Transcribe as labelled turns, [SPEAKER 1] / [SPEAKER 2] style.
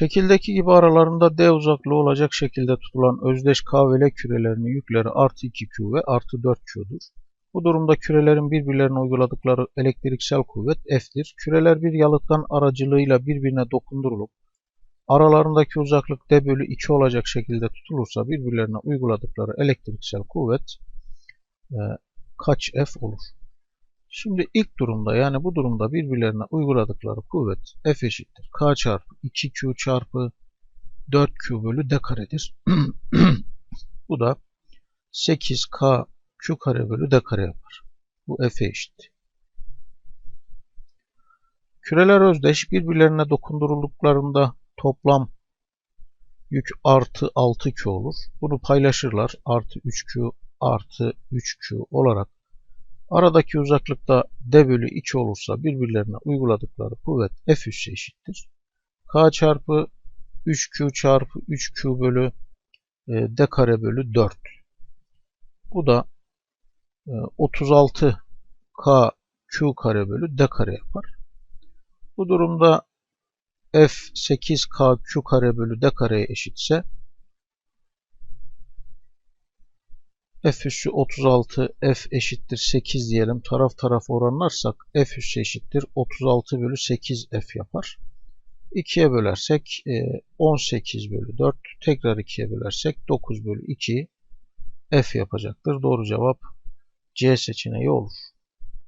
[SPEAKER 1] Şekildeki gibi aralarında D uzaklığı olacak şekilde tutulan özdeş K ve L kürelerinin yükleri artı 2Q ve artı 4Q'dur. Bu durumda kürelerin birbirlerine uyguladıkları elektriksel kuvvet F'tir. Küreler bir yalıtkan aracılığıyla birbirine dokundurulup aralarındaki uzaklık D bölü 2 olacak şekilde tutulursa birbirlerine uyguladıkları elektriksel kuvvet e, kaç F olur? Şimdi ilk durumda yani bu durumda birbirlerine uyguladıkları kuvvet F eşittir. K çarpı 2Q çarpı 4Q bölü D karedir. bu da 8K Q kare bölü D kare yapar. Bu F'e eşit. Küreler özdeş birbirlerine dokundurulduklarında toplam yük artı 6Q olur. Bunu paylaşırlar. Artı 3Q artı 3Q olarak aradaki uzaklıkta D bölü 2 olursa birbirlerine uyguladıkları kuvvet F üssü eşittir. K çarpı 3Q çarpı 3Q bölü e, D kare bölü 4. Bu da 36 K Q kare bölü D kare yapar. Bu durumda F 8 K kare bölü D kareye eşitse F üssü 36 F eşittir 8 diyelim. Taraf taraf oranlarsak F üssü eşittir 36 bölü 8 F yapar. 2'ye bölersek 18 bölü 4 tekrar 2'ye bölersek 9 bölü 2 F yapacaktır. Doğru cevap C seçeneği olur.